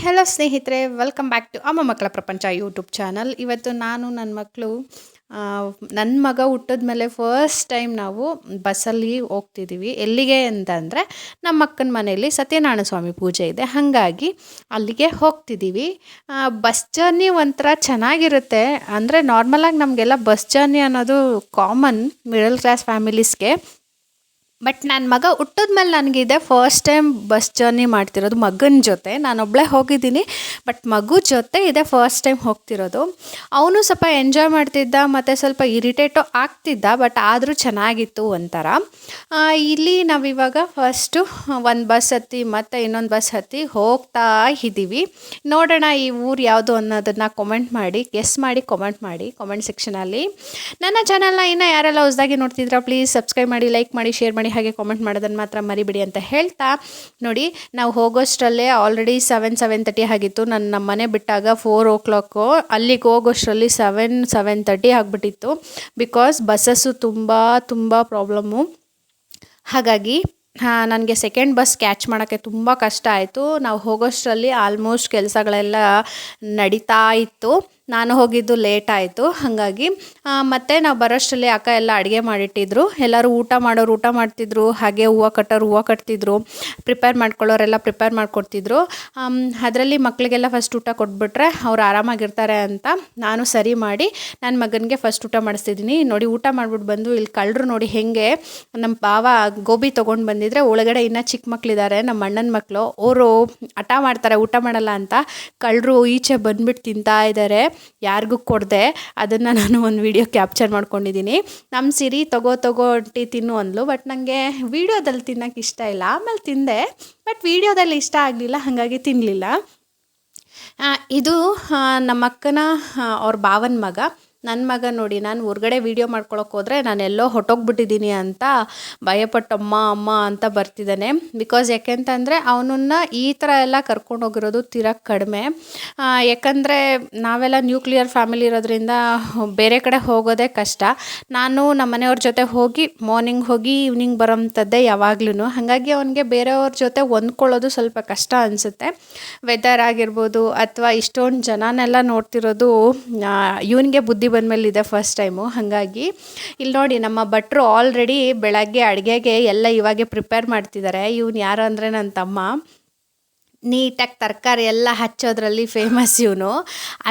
Hello ಸ್ನೇಹಿತರೆ welcome back to ಅಮ್ಮ ಮಕ್ಕಳ ಪ್ರಪಂಚ ಯೂಟ್ಯೂಬ್ ಚಾನಲ್ ಇವತ್ತು ನಾನು ನನ್ನ ಮಕ್ಕಳು ನನ್ನ ಮಗ ಹುಟ್ಟಿದ ಮೇಲೆ ಫಸ್ಟ್ ಟೈಮ್ ನಾವು ಬಸ್ಸಲ್ಲಿ ಹೋಗ್ತಿದ್ದೀವಿ ಎಲ್ಲಿಗೆ ಅಂತಂದರೆ ನಮ್ಮ ಅಕ್ಕನ ಮನೆಯಲ್ಲಿ ಸತ್ಯನಾರಾಯಣ ಸ್ವಾಮಿ ಪೂಜೆ ಇದೆ. ಹಾಗಾಗಿ ಅಲ್ಲಿಗೆ ಹೋಗ್ತಿದ್ದೀವಿ ಬಸ್ ಜರ್ನಿ ಒಂಥರ ಚೆನ್ನಾಗಿರುತ್ತೆ. ಅಂದರೆ ನಾರ್ಮಲಾಗಿ ನಮಗೆಲ್ಲ ಬಸ್ ಜರ್ನಿ ಅನ್ನೋದು ಕಾಮನ್ ಮಿಡಲ್ ಕ್ಲಾಸ್ ಫ್ಯಾಮಿಲೀಸ್ಗೆ ಬಟ್ ನನ್ನ ಮಗ ಹುಟ್ಟಿದ್ಮೇಲೆ ನನಗಿದೆ ಫಸ್ಟ್ ಟೈಮ್ ಬಸ್ ಜರ್ನಿ ಮಾಡ್ತಿರೋದು ಮಗನ ಜೊತೆ. ನಾನೊಬ್ಬಳೇ ಹೋಗಿದ್ದೀನಿ ಬಟ್ ಮಗು ಜೊತೆ ಇದೆ ಫಸ್ಟ್ ಟೈಮ್ ಹೋಗ್ತಿರೋದು. ಅವನು ಸ್ವಲ್ಪ ಎಂಜಾಯ್ ಮಾಡ್ತಿದ್ದ, ಮತ್ತು ಸ್ವಲ್ಪ ಇರಿಟೇಟು ಆಗ್ತಿದ್ದ ಬಟ್ ಆದರೂ ಚೆನ್ನಾಗಿತ್ತು ಒಂಥರ. ಇಲ್ಲಿ ನಾವಿವಾಗ ಫಸ್ಟು ಒಂದು ಬಸ್ ಹತ್ತಿ, ಮತ್ತು ಇನ್ನೊಂದು ಬಸ್ ಹತ್ತಿ ಹೋಗ್ತಾ ಇದ್ದೀವಿ. ನೋಡೋಣ ಈ ಊರು ಯಾವುದು ಅನ್ನೋದನ್ನು ಕಮೆಂಟ್ ಮಾಡಿ ಗೆಸ್ ಮಾಡಿ ಕಮೆಂಟ್ ಮಾಡಿ ಕಮೆಂಟ್ ಸೆಕ್ಷನಲ್ಲಿ ನನ್ನ ಚಾನಲ್ನ ಇನ್ನೂ ಯಾರೆಲ್ಲ ಹೊಸದಾಗಿ ನೋಡ್ತಿದ್ರ ಪ್ಲೀಸ್ ಸಬ್ಸ್ಕ್ರೈಬ್ ಮಾಡಿ ಲೈಕ್ ಮಾಡಿ ಶೇರ್ ಮಾಡಿ. ಹಾಗೆ ಕಾಮೆಂಟ್ ಮಾಡೋದನ್ನು ಮಾತ್ರ ಮರಿಬಿಡಿ ಅಂತ ಹೇಳ್ತಾ. ನೋಡಿ, ನಾವು ಹೋಗೋಷ್ಟರಲ್ಲೇ ಆಲ್ರೆಡಿ ಸೆವೆನ್ ಸೆವೆನ್ ತರ್ಟಿ ಆಗಿತ್ತು. ನನ್ನ ನಮ್ಮ ಮನೆ ಬಿಟ್ಟಾಗ ಫೋರ್ ಓ ಕ್ಲಾಕು ಅಲ್ಲಿಗೆ ಹೋಗೋಷ್ಟರಲ್ಲಿ ಸೆವೆನ್ ಸೆವೆನ್ ತರ್ಟಿ ಆಗಿಬಿಟ್ಟಿತ್ತು. ಬಿಕಾಸ್ ಬಸ್ಸಸ್ಸು ತುಂಬ ತುಂಬ ಪ್ರಾಬ್ಲಮ್ಮು ಹಾಗಾಗಿ ನನಗೆ ಸೆಕೆಂಡ್ ಬಸ್ ಕ್ಯಾಚ್ ಮಾಡೋಕ್ಕೆ ತುಂಬ ಕಷ್ಟ ಆಯಿತು. ನಾವು ಹೋಗೋಷ್ಟರಲ್ಲಿ ಆಲ್ಮೋಸ್ಟ್ ಕೆಲಸಗಳೆಲ್ಲ ನಡೀತಾ ಇತ್ತು. ನಾನು ಹೋಗಿದ್ದು ಲೇಟ್ ಆಯಿತು, ಹಾಗಾಗಿ ಮತ್ತು ನಾವು ಬರೋಷ್ಟರಲ್ಲಿ ಅಕ್ಕ ಎಲ್ಲ ಅಡುಗೆ ಮಾಡಿಟ್ಟಿದ್ರು. ಎಲ್ಲರೂ ಊಟ ಮಾಡೋರು ಊಟ ಮಾಡ್ತಿದ್ರು, ಹಾಗೆ ಹೂವು ಕಟ್ಟೋರು ಹೂವು ಕಟ್ತಿದ್ರು ಪ್ರಿಪೇರ್ ಮಾಡ್ಕೊಳ್ಳೋರೆಲ್ಲ ಪ್ರಿಪೇರ್ ಮಾಡಿಕೊಡ್ತಿದ್ರು. ಅದರಲ್ಲಿ ಮಕ್ಕಳಿಗೆಲ್ಲ ಫಸ್ಟ್ ಊಟ ಕೊಟ್ಬಿಟ್ರೆ ಅವ್ರು ಆರಾಮಾಗಿರ್ತಾರೆ ಅಂತ ನಾನು ಸರಿ ಮಾಡಿ ನನ್ನ ಮಗನಿಗೆ ಫಸ್ಟ್ ಊಟ ಮಾಡಿಸ್ತಿದ್ದೀನಿ. ನೋಡಿ, ಊಟ ಮಾಡಿಬಿಟ್ಟು ಬಂದು ಇಲ್ಲಿ ಕಳ್ಳರು ನೋಡಿ ಹೆಂಗೆ ನಮ್ಮ ಭಾವ ಗೋಬಿ ತೊಗೊಂಡು ಬಂದಿದ್ರೆ ಒಳಗಡೆ ಇನ್ನೂ ಚಿಕ್ಕ ಮಕ್ಕಳಿದ್ದಾರೆ ನಮ್ಮ ಅಣ್ಣನ ಮಕ್ಕಳು ಅವರು ಹಠ ಮಾಡ್ತಾರೆ, ಊಟ ಮಾಡಲ್ಲ ಅಂತ. ಕಳ್ಳರು ಈಚೆ ಬಂದ್ಬಿಟ್ಟು ತಿಂತಾ ಇದ್ದಾರೆ ಯಾರಿಗೂ ಕೊಡದೆ, ಅದನ್ನು ನಾನು ಒಂದು ವಿಡಿಯೋ ಕ್ಯಾಪ್ಚರ್ ಮಾಡ್ಕೊಂಡಿದ್ದೀನಿ ನಮ್ಮ ಸಿರಿ ತಗೋ ತಗೋ ತಿನ್ನು ಅಂದ್ಲು ಬಟ್ ನನಗೆ ವೀಡಿಯೋದಲ್ಲಿ ತಿನ್ನೋಕೆ ಇಷ್ಟ ಇಲ್ಲ. ಆಮೇಲೆ ತಿಂದೆ ಬಟ್ ವೀಡಿಯೋದಲ್ಲಿ ಇಷ್ಟ ಆಗಲಿಲ್ಲ, ಹಾಗಾಗಿ ತಿನ್ನಲಿಲ್ಲ ಇದು ನಮ್ಮ ಅಕ್ಕನ ಅವ್ರ ಭಾವನ ಮಗ. ನನ್ನ ಮಗ ನೋಡಿ ನಾನು ಹೊರ್ಗಡೆ ವೀಡಿಯೋ ಮಾಡ್ಕೊಳಕ್ಕೆ ಹೋದರೆ ನಾನು ಎಲ್ಲೋ ಹೊಟ್ಟೋಗ್ಬಿಟ್ಟಿದ್ದೀನಿ ಅಂತ ಭಯಪಟ್ಟಮ್ಮ ಅಮ್ಮ ಅಂತ ಬರ್ತಿದ್ದಾನೆ ಬಿಕಾಸ್ ಯಾಕೆಂತಂದರೆ ಅವನನ್ನ ಈ ಥರ ಎಲ್ಲ ಕರ್ಕೊಂಡೋಗಿರೋದು ತೀರಾ ಕಡಿಮೆ. ಯಾಕಂದರೆ ನಾವೆಲ್ಲ ನ್ಯೂಕ್ಲಿಯರ್ ಫ್ಯಾಮಿಲಿ ಇರೋದ್ರಿಂದ ಬೇರೆ ಕಡೆ ಹೋಗೋದೇ ಕಷ್ಟ. ನಾನು ನಮ್ಮ ಮನೆಯವ್ರ ಜೊತೆ ಹೋಗಿ ಮಾರ್ನಿಂಗ್ ಹೋಗಿ ಈವ್ನಿಂಗ್ ಬರೋಂಥದ್ದೇ ಯಾವಾಗ್ಲೂ ಹಾಗಾಗಿ ಅವನಿಗೆ ಬೇರೆಯವ್ರ ಜೊತೆ ಹೊಂದ್ಕೊಳ್ಳೋದು ಸ್ವಲ್ಪ ಕಷ್ಟ ಅನಿಸುತ್ತೆ. ವೆದರ್ ಆಗಿರ್ಬೋದು ಅಥವಾ ಇಷ್ಟೊಂದು ಜನನೆಲ್ಲ ನೋಡ್ತಿರೋದು ಇವನಿಗೆ ಬುದ್ಧಿ ಬಂದಮೇಲೆ ಇದೆ ಫಸ್ಟ್ ಟೈಮು ಹಾಗಾಗಿ ಇಲ್ಲಿ ನೋಡಿ ನಮ್ಮ ಭಟ್ರು ಆಲ್ರೆಡಿ ಬೆಳಗ್ಗೆ ಅಡುಗೆಗೆ ಎಲ್ಲ ಇವಾಗೆ ಪ್ರಿಪೇರ್ ಮಾಡ್ತಿದ್ದಾರೆ. ಇವ್ನು ಯಾರು ಅಂದರೆ ನನ್ನ ತಮ್ಮ. ನೀಟಾಗಿ ತರಕಾರಿ ಎಲ್ಲ ಹಚ್ಚೋದ್ರಲ್ಲಿ ಫೇಮಸ್ ಇವನು.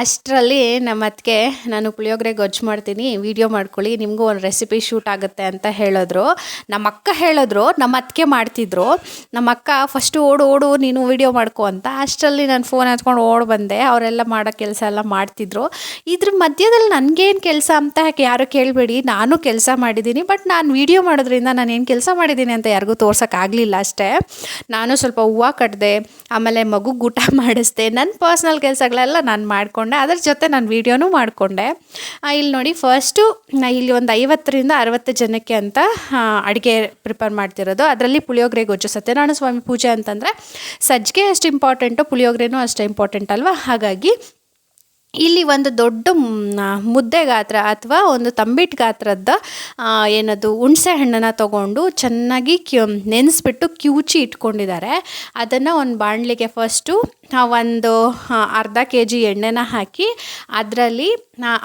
ಅಷ್ಟರಲ್ಲಿ ನಮ್ಮ ಅತ್ತಿಗೆ, ನಾನು ಪುಳಿಯೋಗರೆ ಗೊಜ್ಜು ಮಾಡ್ತೀನಿ ವೀಡಿಯೋ ಮಾಡ್ಕೊಳ್ಳಿ, ನಿಮಗೂ ಒಂದು ರೆಸಿಪಿ ಶೂಟ್ ಆಗುತ್ತೆ ಅಂತ ಹೇಳಿದ್ರು. ನಮ್ಮ ಅಕ್ಕ ಹೇಳಿದ್ರು ನಮ್ಮ ಅತ್ತಿಗೆ ಮಾಡ್ತಿದ್ರು. ನಮ್ಮ ಅಕ್ಕ ಫಸ್ಟು ಓಡು ಓಡು, ನೀನು ವೀಡಿಯೋ ಮಾಡ್ಕೊ ಅಂತ. ಅಷ್ಟರಲ್ಲಿ ನಾನು ಫೋನ್ ಹಚ್ಕೊಂಡು ಓಡ್ ಬಂದೆ, ಅವರೆಲ್ಲ ಮಾಡೋ ಕೆಲಸ ಎಲ್ಲ ಮಾಡ್ತಿದ್ರು. ಇದ್ರ ಮಧ್ಯದಲ್ಲಿ ನನಗೇನು ಕೆಲಸ ಅಂತ ಯಾರು ಕೇಳಬೇಡಿ, ನಾನು ಕೆಲಸ ಮಾಡಿದ್ದೀನಿ, ಬಟ್ ನಾನು ವೀಡಿಯೋ ಮಾಡೋದ್ರಿಂದ ನಾನು ಏನು ಕೆಲಸ ಮಾಡಿದ್ದೀನಿ ಅಂತ ಯಾರಿಗೂ ತೋರ್ಸೋಕ್ಕಾಗಲಿಲ್ಲ ಅಷ್ಟೇ. ನಾನು ಸ್ವಲ್ಪ ಹೂವು ಕಟ್ಟಿದೆ ಆಮೇಲೆ ಮಗು ಊಟ ಮಾಡಿಸ್ದೆ. ನನ್ನ ಪರ್ಸ್ನಲ್ ಕೆಲಸಗಳೆಲ್ಲ ನಾನು ಮಾಡಿಕೊಂಡೆ. ಅದ್ರ ಜೊತೆ ನಾನು ವೀಡಿಯೋನೂ ಮಾಡಿಕೊಂಡೆ. ಇಲ್ಲಿ ನೋಡಿ ಫಸ್ಟು ಇಲ್ಲಿ ಒಂದು ಐವತ್ತರಿಂದ ಅರವತ್ತು ಜನಕ್ಕೆ ಅಂತ ಅಡುಗೆ ಪ್ರಿಪೇರ್ ಮಾಡ್ತಿರೋದು. ಅದರಲ್ಲಿ ಪುಳಿಯೋಗರೆ, ಗೊಜ್ಜು, ಸತ್ಯನಾರಾಯಣ ಸ್ವಾಮಿ ಪೂಜೆ ಅಂತಂದರೆ, ಸಜ್ಜಿಗೆ ಅಷ್ಟು ಇಂಪಾರ್ಟೆಂಟು ಪುಳಿಯೋಗರೆನೂ ಅಷ್ಟೇ ಇಂಪಾರ್ಟೆಂಟ್ ಅಲ್ವಾ? ಹಾಗಾಗಿ ಇಲ್ಲಿ ಒಂದು ದೊಡ್ಡ ಮುದ್ದೆ ಗಾತ್ರ ಅಥವಾ ಒಂದು ತಂಬಿಟ್ಟು ಗಾತ್ರದ ಏನದು ಹುಣಸೆ ಹಣ್ಣನ್ನು ತೊಗೊಂಡು ಚೆನ್ನಾಗಿ ಕ್ಯೂ, ನೆನೆಸ್ಬಿಟ್ಟು ಕ್ಯೂಚಿ ಇಟ್ಕೊಂಡಿದ್ದಾರೆ. ಅದನ್ನು ಒಂದು ಬಾಣಲಿಗೆ ಫಸ್ಟು ಒಂದು ಅರ್ಧ ಕೆ ಜಿ ಎಣ್ಣೆನ ಹಾಕಿ ಅದರಲ್ಲಿ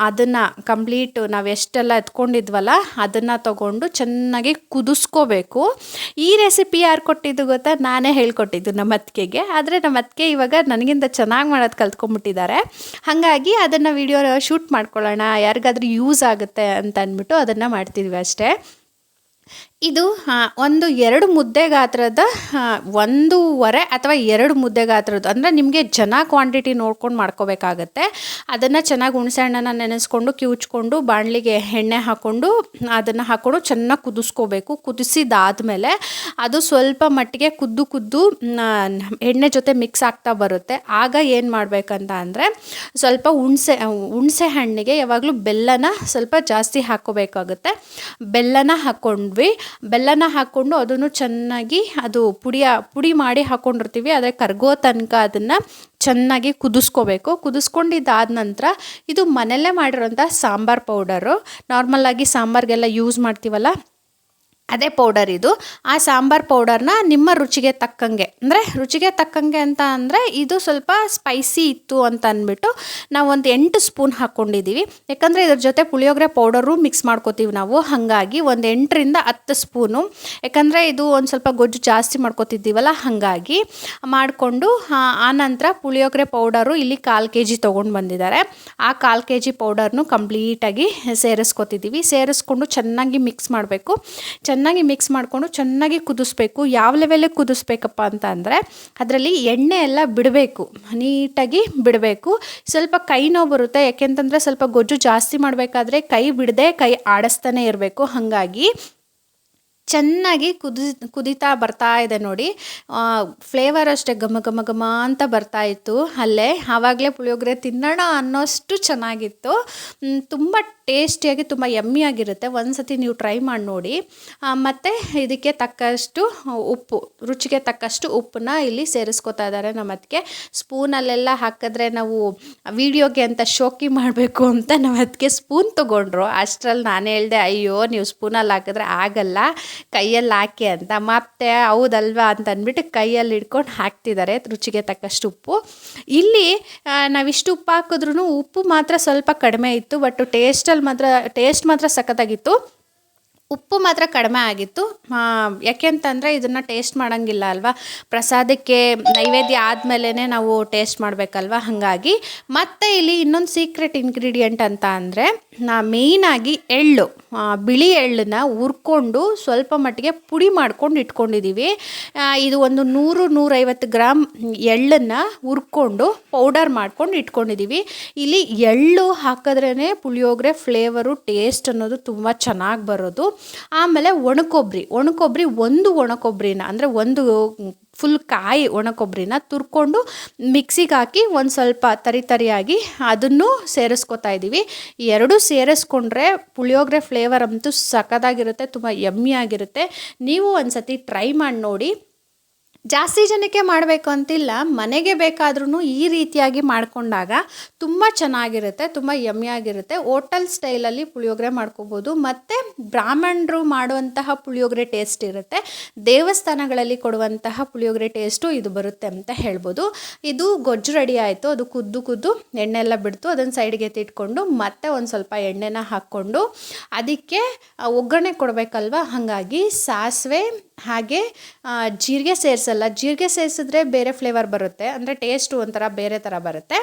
ಅದನ್ನು ಕಂಪ್ಲೀಟು ನಾವು ಎಷ್ಟೆಲ್ಲ ಎತ್ಕೊಂಡಿದ್ವಲ್ಲ ಅದನ್ನು ತಗೊಂಡು ಚೆನ್ನಾಗಿ ಕುದಿಸ್ಕೋಬೇಕು. ಈ ರೆಸಿಪಿ ಯಾರು ಕೊಟ್ಟಿದ್ದು ಗೊತ್ತಾ? ನಾನೇ ಹೇಳ್ಕೊಟ್ಟಿದ್ದು ನಮ್ಮ ಅತ್ತಿಗೆಗೆ. ಆದರೆ ನಮ್ಮ ಅತ್ತಿಗೆ ಇವಾಗ ನನಗಿಂತ ಚೆನ್ನಾಗಿ ಮಾಡೋದು ಕಲ್ತ್ಕೊಂಡ್ಬಿಟ್ಟಿದ್ದಾರೆ. ಹಾಗಾಗಿ ಅದನ್ನು ವೀಡಿಯೋ ಶೂಟ್ ಮಾಡ್ಕೊಳ್ಳೋಣ ಯಾರಿಗಾದ್ರೂ ಯೂಸ್ ಆಗುತ್ತೆ ಅಂತ ಅಂದ್ಬಿಟ್ಟು ಅದನ್ನು ಮಾಡ್ತಿದ್ವಿ ಅಷ್ಟೇ. ಇದು ಒಂದು ಎರಡು ಮುದ್ದೆ ಗಾತ್ರದ ಒಂದೂವರೆ ಅಥವಾ ಎರಡು ಮುದ್ದೆ ಗಾತ್ರದ್ದು. ಅಂದರೆ ನಿಮಗೆ ಜನ ಕ್ವಾಂಟಿಟಿ ನೋಡ್ಕೊಂಡು ಮಾಡ್ಕೋಬೇಕಾಗತ್ತೆ. ಅದನ್ನು ಚೆನ್ನಾಗಿ ಹುಣಸೆ ಹಣ್ಣನ್ನು ನೆನೆಸ್ಕೊಂಡು, ಕಿವುಚ್ಕೊಂಡು, ಬಾಣಲಿಗೆ ಎಣ್ಣೆ ಹಾಕ್ಕೊಂಡು ಅದನ್ನು ಹಾಕ್ಕೊಂಡು ಚೆನ್ನಾಗಿ ಕುದಿಸ್ಕೋಬೇಕು. ಕುದಿಸಿದಾದ್ಮೇಲೆ ಅದು ಸ್ವಲ್ಪ ಮಟ್ಟಿಗೆ ಕುದ್ದು ಕುದ್ದು ಎಣ್ಣೆ ಜೊತೆ ಮಿಕ್ಸ್ ಆಗ್ತಾ ಬರುತ್ತೆ. ಆಗ ಏನು ಮಾಡಬೇಕಂತ ಅಂದರೆ ಸ್ವಲ್ಪ ಹುಣಸೆ ಹುಣಸೆ ಹಣ್ಣಿಗೆ ಯಾವಾಗಲೂ ಬೆಲ್ಲನ ಸ್ವಲ್ಪ ಜಾಸ್ತಿ ಹಾಕ್ಕೋಬೇಕಾಗುತ್ತೆ. ಬೆಲ್ಲನ ಹಾಕ್ಕೊಂಡ್ವಿ ಬೆಲ್ಲನ ಹಾಕ್ಕೊಂಡು ಅದನ್ನು ಚೆನ್ನಾಗಿ ಅದು ಪುಡಿಯ, ಪುಡಿ ಮಾಡಿ ಹಾಕ್ಕೊಂಡಿರ್ತೀವಿ ಆದರೆ ಕರ್ಗೋ ತನಕ ಅದನ್ನು ಚೆನ್ನಾಗಿ ಕುದಿಸ್ಕೋಬೇಕು. ಕುದಿಸ್ಕೊಂಡಿದ್ದಾದ ನಂತರ ಇದು ಮನೆಯಲ್ಲೇ ಮಾಡಿರೋಂಥ ಸಾಂಬಾರು ಪೌಡರು. ನಾರ್ಮಲ್ಲಾಗಿ ಸಾಂಬಾರಿಗೆಲ್ಲ ಯೂಸ್ ಮಾಡ್ತೀವಲ್ಲ ಅದೇ ಪೌಡರ್ ಇದು. ಆ ಸಾಂಬಾರ್ ಪೌಡರ್ನ ನಿಮ್ಮ ರುಚಿಗೆ ತಕ್ಕಂಗೆ, ಅಂದರೆ ರುಚಿಗೆ ತಕ್ಕಂಗೆ ಅಂತ ಅಂದರೆ ಇದು ಸ್ವಲ್ಪ ಸ್ಪೈಸಿ ಇತ್ತು ಅಂತ ಅಂದ್ಬಿಟ್ಟು ನಾವು ಒಂದು ಎಂಟು ಸ್ಪೂನ್ ಹಾಕ್ಕೊಂಡಿದ್ದೀವಿ ಯಾಕಂದರೆ ಇದ್ರ ಜೊತೆ ಪುಳಿಯೋಗರೆ ಪೌಡರು ಮಿಕ್ಸ್ ಮಾಡ್ಕೋತೀವಿ ನಾವು. ಹಾಗಾಗಿ ಒಂದು ಎಂಟರಿಂದ ಹತ್ತು ಸ್ಪೂನು ಯಾಕಂದರೆ ಇದು ಒಂದು ಸ್ವಲ್ಪ ಗೊಜ್ಜು ಜಾಸ್ತಿ ಮಾಡ್ಕೋತಿದ್ದೀವಲ್ಲ, ಹಾಗಾಗಿ ಮಾಡಿಕೊಂಡು ಆನಂತರ ಪುಳಿಯೋಗರೆ ಪೌಡರು ಇಲ್ಲಿ ಕಾಲು ಕೆ ಜಿ ತೊಗೊಂಡು ಬಂದಿದ್ದಾರೆ. ಆ ಕಾಲು ಕೆ ಜಿ ಪೌಡರ್ನು ಕಂಪ್ಲೀಟಾಗಿ ಸೇರಿಸ್ಕೊತಿದ್ದೀವಿ ಸೇರಿಸ್ಕೊಂಡು ಚೆನ್ನಾಗಿ ಮಿಕ್ಸ್ ಮಾಡಬೇಕು. ಚೆನ್ನಾಗಿ ಮಿಕ್ಸ್ ಮಾಡಿಕೊಂಡು ಚೆನ್ನಾಗಿ ಕುದಿಸ್ಬೇಕು. ಯಾವ ಲೆವೆಲಿಗೆ ಕುದಿಸ್ಬೇಕಪ್ಪ ಅಂತ ಅಂದರೆ, ಅದರಲ್ಲಿ ಎಣ್ಣೆ ಎಲ್ಲ ಬಿಡಬೇಕು. ನೀಟಾಗಿ ಬಿಡಬೇಕು. ಸ್ವಲ್ಪ ಕೈ ನೋವು ಬರುತ್ತೆ. ಯಾಕೆಂತಂದರೆ ಸ್ವಲ್ಪ ಗೊಜ್ಜು ಜಾಸ್ತಿ ಮಾಡಬೇಕಾದ್ರೆ ಕೈ ಬಿಡದೆ ಕೈ ಆಡಿಸ್ತಾನೆ ಇರಬೇಕು. ಹಾಗಾಗಿ ಚೆನ್ನಾಗಿ ಕುದಿ, ಕುದೀತಾ ಬರ್ತಾ ಇದೆ ನೋಡಿ. ಫ್ಲೇವರ್ ಅಷ್ಟೇ ಘಮ ಘಮ ಘಮ ಅಂತ ಬರ್ತಾ ಇತ್ತು ಅಲ್ಲೇ. ಆವಾಗಲೇ ಪುಳಿಯೋಗರೆ ತಿನ್ನೋಣ ಅನ್ನೋಷ್ಟು ಚೆನ್ನಾಗಿತ್ತು. ತುಂಬ ಟೇಸ್ಟಿಯಾಗಿ, ತುಂಬ ಯಮ್ಮಿಯಾಗಿರುತ್ತೆ. ಒಂದು ಸತಿ ನೀವು ಟ್ರೈ ಮಾಡಿ ನೋಡಿ. ಮತ್ತು ಇದಕ್ಕೆ ತಕ್ಕಷ್ಟು ಉಪ್ಪು, ರುಚಿಗೆ ತಕ್ಕಷ್ಟು ಉಪ್ಪನ್ನ ಇಲ್ಲಿ ಸೇರಿಸ್ಕೊತಾ ಇದ್ದಾರೆ ನಮ್ಮ ಅದಕ್ಕೆ ಸ್ಪೂನಲ್ಲೆಲ್ಲ ಹಾಕಿದ್ರೆ ನಾವು ವೀಡಿಯೋಗೆ ಅಂತ ಶೋಕಿ ಮಾಡಬೇಕು ಅಂತ ನಾವು ಅದಕ್ಕೆ ಸ್ಪೂನ್ ತೊಗೊಂಡ್ರು. ಅಷ್ಟರಲ್ಲಿ ನಾನು ಹೇಳಿದೆ, ಅಯ್ಯೋ, ನೀವು ಸ್ಪೂನಲ್ಲಿ ಹಾಕಿದ್ರೆ ಆಗಲ್ಲ. ಕೈಯಲ್ಲಿ ಹಾಕಿ ಅಂತ. ಮತ್ತೆ ಹೌದಲ್ವಾ ಅಂತ ಅಂದ್ಬಿಟ್ಟು ಕೈಯಲ್ಲಿ ಹಿಡ್ಕೊಂಡು ಹಾಕ್ತಿದ್ದಾರೆ ರುಚಿಗೆ ತಕ್ಕಷ್ಟು ಉಪ್ಪು. ಇಲ್ಲಿ ನಾವಿಷ್ಟು ಉಪ್ಪು ಹಾಕಿದ್ರೂ ಉಪ್ಪು ಮಾತ್ರ ಸ್ವಲ್ಪ ಕಡಿಮೆ ಇತ್ತು ಬಟ್ ಟೇಸ್ಟಲ್ಲಿ ಮಾತ್ರ ಟೇಸ್ಟ್ ಮಾತ್ರ ಸಖತ್ತಾಗಿತ್ತು. ಉಪ್ಪು ಮಾತ್ರ ಕಡಿಮೆ ಆಗಿತ್ತು. ಯಾಕೆ ಅಂತಂದರೆ ಇದನ್ನು ಟೇಸ್ಟ್ ಮಾಡೋಂಗಿಲ್ಲ ಅಲ್ವಾ? ಪ್ರಸಾದಕ್ಕೆ ನೈವೇದ್ಯ ಆದಮೇಲೆ ನಾವು ಟೇಸ್ಟ್ ಮಾಡಬೇಕಲ್ವ? ಹಾಗಾಗಿ. ಮತ್ತು ಇಲ್ಲಿ ಇನ್ನೊಂದು ಸೀಕ್ರೆಟ್ ಇಂಗ್ರೀಡಿಯೆಂಟ್ ಅಂತ ಅಂದರೆ ನಾ ಮೇಯ್ನಾಗಿ ಎಳ್ಳು ಬಿಳಿ ಎಳ್ಳನ್ನ ಹುರ್ಕೊಂಡು ಸ್ವಲ್ಪ ಮಟ್ಟಿಗೆ ಪುಡಿ ಮಾಡ್ಕೊಂಡು ಇಟ್ಕೊಂಡಿದ್ದೀವಿ ಇದು ಒಂದು ನೂರು, ನೂರೈವತ್ತು ಗ್ರಾಮ್ ಎಳ್ಳನ್ನು ಹುರ್ಕೊಂಡು ಪೌಡರ್ ಮಾಡ್ಕೊಂಡು ಇಟ್ಕೊಂಡಿದ್ದೀವಿ ಇಲ್ಲಿ ಎಳ್ಳು ಹಾಕಿದ್ರೇ ಪುಳಿಯೋಗರೆ ಫ್ಲೇವರು ಟೇಸ್ಟ್ ಅನ್ನೋದು ತುಂಬ ಚೆನ್ನಾಗಿ ಬರೋದು. ಆಮೇಲೆ ಒಣಕೊಬ್ಬರಿ ಒಣಕೊಬ್ಬರಿ ಒಂದು ಒಣಕೊಬ್ಬರಿನ ಅಂದರೆ ಒಂದು ಫುಲ್ ಕಾಯಿ ಒಣಕೊಬ್ಬರಿನ ತುರ್ಕೊಂಡು ಮಿಕ್ಸಿಗೆ ಹಾಕಿ ಒಂದು ಸ್ವಲ್ಪ ತರಿ ತರಿಯಾಗಿ ಅದನ್ನು ಸೇರಿಸ್ಕೊತಾ ಇದ್ದೀವಿ ಎರಡೂ ಸೇರಿಸ್ಕೊಂಡ್ರೆ ಪುಳಿಯೋಗರೆ ಫ್ಲೇವರ್ ಅಂತೂ ಸಖತ್ತಾಗಿರುತ್ತೆ, ತುಂಬ ಯಮ್ಮಿಯಾಗಿರುತ್ತೆ ನೀವು ಒಂದು ಸತಿ ಟ್ರೈ ಮಾಡಿ ನೋಡಿ. ಜಾಸ್ತಿ ಜನಕ್ಕೆ ಮಾಡಬೇಕು ಅಂತಿಲ್ಲ, ಮನೆಗೆ ಬೇಕಾದ್ರೂ ಈ ರೀತಿಯಾಗಿ ಮಾಡಿಕೊಂಡಾಗ ತುಂಬ ಚೆನ್ನಾಗಿರುತ್ತೆ, ತುಂಬ ಯಮ್ಮಿಯಾಗಿರುತ್ತೆ. ಓಟಲ್ ಸ್ಟೈಲಲ್ಲಿ ಪುಳಿಯೋಗರೆ ಮಾಡ್ಕೋಬೋದು. ಮತ್ತು ಬ್ರಾಹ್ಮಣರು ಮಾಡುವಂತಹ ಪುಳಿಯೋಗರೆ ಟೇಸ್ಟ್ ಇರುತ್ತೆ. ದೇವಸ್ಥಾನಗಳಲ್ಲಿ ಕೊಡುವಂತಹ ಪುಳಿಯೋಗರೆ ಟೇಸ್ಟು ಇದು ಬರುತ್ತೆ ಅಂತ ಹೇಳ್ಬೋದು. ಇದು ಗೊಜ್ಜು ರೆಡಿ ಆಯಿತು, ಅದು ಕುದ್ದು ಕುದ್ದು ಎಣ್ಣೆ ಎಲ್ಲ ಬಿಡ್ತು, ಅದನ್ನು ಸೈಡ್ಗೆ ಎತ್ತಿಟ್ಕೊಂಡು ಮತ್ತೆ ಒಂದು ಸ್ವಲ್ಪ ಎಣ್ಣೆನ ಹಾಕ್ಕೊಂಡು, ಅದಕ್ಕೆ ಒಗ್ಗರಣೆ ಕೊಡಬೇಕಲ್ವ? ಹಾಗಾಗಿ ಸಾಸಿವೆ ಹಾಗೆ ಜೀರಿಗೆ ಸೇರಿಸಲ್ಲ. ಜೀರಿಗೆ ಸೇರಿಸಿದ್ರೆ ಬೇರೆ ಫ್ಲೇವರ್ ಬರುತ್ತೆ. ಅಂದರೆ ಟೇಸ್ಟು ಒಂಥರ ಬೇರೆ ಥರ ಬರುತ್ತೆ.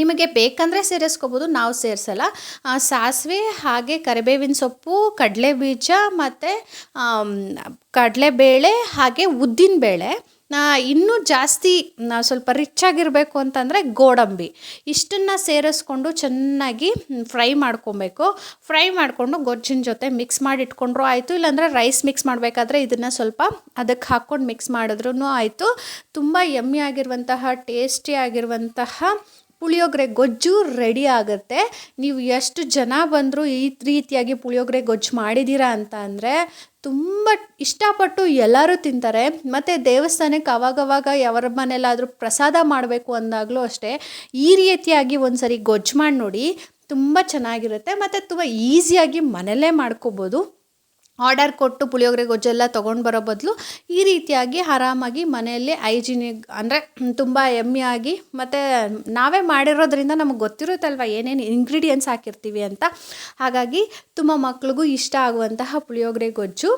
ನಿಮಗೆ ಬೇಕಂದರೆ ಸೇರಿಸ್ಕೋಬೋದು, ನಾವು ಸೇರಿಸಲ್ಲ. ಸಾಸಿವೆ, ಹಾಗೆ ಕರಿಬೇವಿನ ಸೊಪ್ಪು ಕಡಲೆ ಬೀಜ ಮತ್ತು ಕಡಲೆಬೇಳೆ, ಹಾಗೆ ಉದ್ದಿನಬೇಳೆ. ಇನ್ನೂ ಜಾಸ್ತಿ ಸ್ವಲ್ಪ ರಿಚ್ ಆಗಿರಬೇಕು ಅಂತಂದರೆ ಗೋಡಂಬಿ. ಇಷ್ಟನ್ನು ಸೇರಿಸ್ಕೊಂಡು ಚೆನ್ನಾಗಿ ಫ್ರೈ ಮಾಡ್ಕೊಬೇಕು. ಫ್ರೈ ಮಾಡಿಕೊಂಡು ಗೊಜ್ಜಿನ ಜೊತೆ ಮಿಕ್ಸ್ ಮಾಡಿ ಇಟ್ಕೊಂಡ್ರೂ ಆಯಿತು. ಇಲ್ಲಾಂದರೆ ರೈಸ್ ಮಿಕ್ಸ್ ಮಾಡಬೇಕಾದ್ರೆ ಇದನ್ನು ಸ್ವಲ್ಪ ಅದಕ್ಕೆ ಹಾಕ್ಕೊಂಡು ಮಿಕ್ಸ್ ಮಾಡಿದ್ರೂ ಆಯಿತು. ತುಂಬ ಯಮ್ಮಿ ಆಗಿರುವಂತಹ ಟೇಸ್ಟಿ ಆಗಿರುವಂತಹ ಪುಳಿಯೋಗರೆ ಗೊಜ್ಜು ರೆಡಿ ಆಗುತ್ತೆ. ನೀವು ಎಷ್ಟು ಜನ ಬಂದರೂ ಈ ರೀತಿಯಾಗಿ ಪುಳಿಯೋಗರೆ ಗೊಜ್ಜು ಮಾಡಿದ್ದೀರಾ ಅಂತ ಅಂದರೆ ತುಂಬ ಇಷ್ಟಪಟ್ಟು ಎಲ್ಲರೂ ತಿಂತಾರೆ. ಮತ್ತು ದೇವಸ್ಥಾನಕ್ಕೆ ಅವಾಗವಾಗ ಯಾವ್ರ ಮನೆಯಲ್ಲಾದರೂ ಪ್ರಸಾದ ಮಾಡಬೇಕು ಅಂದಾಗಲೂ ಅಷ್ಟೇ ಈ ರೀತಿಯಾಗಿ ಒಂದು ಸರಿ ಗೊಜ್ಜು ಮಾಡಿ ನೋಡಿ ತುಂಬ ಚೆನ್ನಾಗಿರುತ್ತೆ. ಮತ್ತು ತುಂಬ ಈಸಿಯಾಗಿ ಮನೆಯಲ್ಲೇ ಮಾಡ್ಕೋಬೋದು. ಆರ್ಡರ್ ಕೊಟ್ಟು ಪುಳಿಯೋಗರೆ ಗೊಜ್ಜೆಲ್ಲ ತೊಗೊಂಡು ಬರೋ ಬದಲು ಈ ರೀತಿಯಾಗಿ ಆರಾಮಾಗಿ ಮನೆಯಲ್ಲೇ ಹೈಜಿನಿಕ್ ಅಂದರೆ ತುಂಬ ಎಮ್ಮಿಯಾಗಿ ಮತ್ತು ನಾವೇ ಮಾಡಿರೋದ್ರಿಂದ ನಮಗೆ ಗೊತ್ತಿರುತ್ತಲ್ವ ಏನೇನು ಇಂಗ್ರೀಡಿಯೆಂಟ್ಸ್ ಹಾಕಿರ್ತೀವಿ ಅಂತ. ಹಾಗಾಗಿ ತುಂಬ ಮಕ್ಳಿಗೂ ಇಷ್ಟ ಆಗುವಂತಹ ಪುಳಿಯೋಗರೆ ಗೊಜ್ಜು.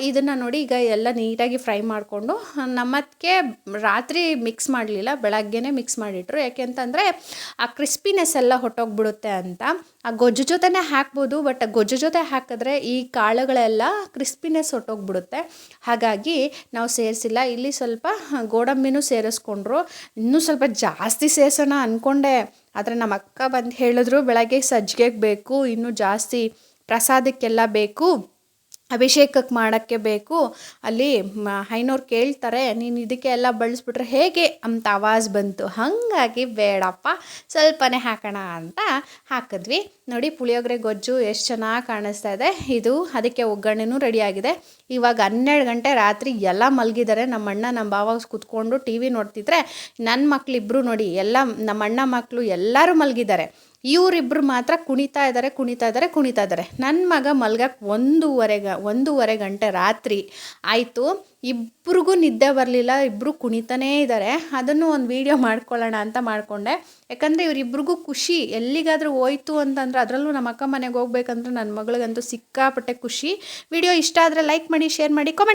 ಇದನ್ನು ನೋಡಿ ಈಗ ಎಲ್ಲ ನೀಟಾಗಿ ಫ್ರೈ ಮಾಡಿಕೊಂಡು ನಮ್ಮದಕ್ಕೆ ರಾತ್ರಿ ಮಿಕ್ಸ್ ಮಾಡಲಿಲ್ಲ, ಬೆಳಗ್ಗೆನೇ ಮಿಕ್ಸ್ ಮಾಡಿಟ್ರು. ಯಾಕೆ ಅಂತಂದರೆ, ಆ ಕ್ರಿಸ್ಪಿನೆಸ್ ಎಲ್ಲ ಹೊಟ್ಟೋಗ್ಬಿಡುತ್ತೆ ಅಂತ. ಆ ಗೊಜ್ಜು ಜೊತೆನೇ ಹಾಕ್ಬೋದು ಬಟ್ ಗೊಜ್ಜು ಜೊತೆ ಹಾಕಿದ್ರೆ ಈ ಕಾಳುಗಳೆಲ್ಲ ಕ್ರಿಸ್ಪಿನೆಸ್ ಹೊಟ್ಟೋಗ್ಬಿಡುತ್ತೆ. ಹಾಗಾಗಿ ನಾವು ಸೇರಿಸಿಲ್ಲ. ಇಲ್ಲಿ ಸ್ವಲ್ಪ ಗೋಡಂಬಿನೂ ಸೇರಿಸ್ಕೊಂಡ್ರು. ಇನ್ನೂ ಸ್ವಲ್ಪ ಜಾಸ್ತಿ ಸೇರಿಸೋಣ ಅಂದ್ಕೊಂಡೆ ಆದರೆ ನಮ್ಮ ಅಕ್ಕ ಬಂದು ಹೇಳಿದ್ರು, ಬೆಳಗ್ಗೆ ಸಜ್ಜಿಗೆಗೆ ಬೇಕು, ಇನ್ನೂ ಜಾಸ್ತಿ ಪ್ರಸಾದಕ್ಕೆಲ್ಲ ಬೇಕು. ಅಭಿಷೇಕಕ್ಕೆ ಮಾಡೋಕ್ಕೆ ಬೇಕು. ಅಲ್ಲಿ ಹೈನೋರು ಕೇಳ್ತಾರೆ, ನೀನು ಇದಕ್ಕೆ ಎಲ್ಲ ಬಳಸ್ಬಿಟ್ರೆ ಹೇಗೆ? ಅಂತ ಆವಾಜ್ ಬಂತು. ಹಾಗಾಗಿ, ಬೇಡಪ್ಪ, ಸ್ವಲ್ಪನೇ ಹಾಕೋಣ ಅಂತ ಹಾಕಿದ್ವಿ. ನೋಡಿ, ಪುಳಿಯೋಗರೆ ಗೊಜ್ಜು ಎಷ್ಟು ಚೆನ್ನಾಗಿ ಕಾಣಿಸ್ತಾ ಇದೆ. ಇದು ಅದಕ್ಕೆ ಒಗ್ಗರಣೆನೂ ರೆಡಿಯಾಗಿದೆ ಇವಾಗ ಹನ್ನೆರಡು ಗಂಟೆ ರಾತ್ರಿ ಎಲ್ಲ ಮಲಗಿದ್ದಾರೆ ನಮ್ಮ ಅಣ್ಣ, ನಮ್ಮ ಬಾವ ಕೂತ್ಕೊಂಡು ಟಿ ವಿ ನೋಡ್ತಿದ್ರೆ ನನ್ನ ಮಕ್ಕಳಿಬ್ಬರು ನೋಡಿ, ಎಲ್ಲ ನಮ್ಮ ಅಣ್ಣ ಮಕ್ಕಳು ಎಲ್ಲರೂ ಮಲಗಿದ್ದಾರೆ ಇವರಿಬ್ಬರು ಮಾತ್ರ ಕುಣಿತಾ ಇದ್ದಾರೆ ಕುಣಿತಾ ಇದ್ದಾರೆ ಕುಣಿತಾ ಇದ್ದಾರೆ ನನ್ನ ಮಗ ಮಲ್ಗಕ್ಕೆ ಒಂದೂವರೆ ಗ, ಒಂದೂವರೆ ಗಂಟೆ ರಾತ್ರಿ ಆಯಿತು. ಇಬ್ರಿಗೂ ನಿದ್ದೆ ಬರಲಿಲ್ಲ ಇಬ್ಬರು ಕುಣಿತಾನೇ ಇದ್ದಾರೆ ಅದನ್ನು ಒಂದು ವೀಡಿಯೋ ಮಾಡ್ಕೊಳ್ಳೋಣ ಅಂತ ಮಾಡಿಕೊಂಡೆ. ಯಾಕಂದರೆ ಇವರಿಬ್ರಿಗೂ ಖುಷಿ, ಎಲ್ಲಿಗಾದರೂ ಹೋಯ್ತು ಅಂತಂದ್ರೆ ಅದರಲ್ಲೂ ನಮ್ಮ ಅಕ್ಕ ಮನೆಗೆ ಹೋಗ್ಬೇಕಂದ್ರೆ ನನ್ನ ಮಗಳಿಗಂತೂ ಸಿಕ್ಕಾಪಟ್ಟೆ ಖುಷಿ. ವಿಡಿಯೋ ಇಷ್ಟ ಆದರೆ ಲೈಕ್ ಮಾಡಿ ಶೇರ್ ಮಾಡಿ ಕಾಮೆಂಟ್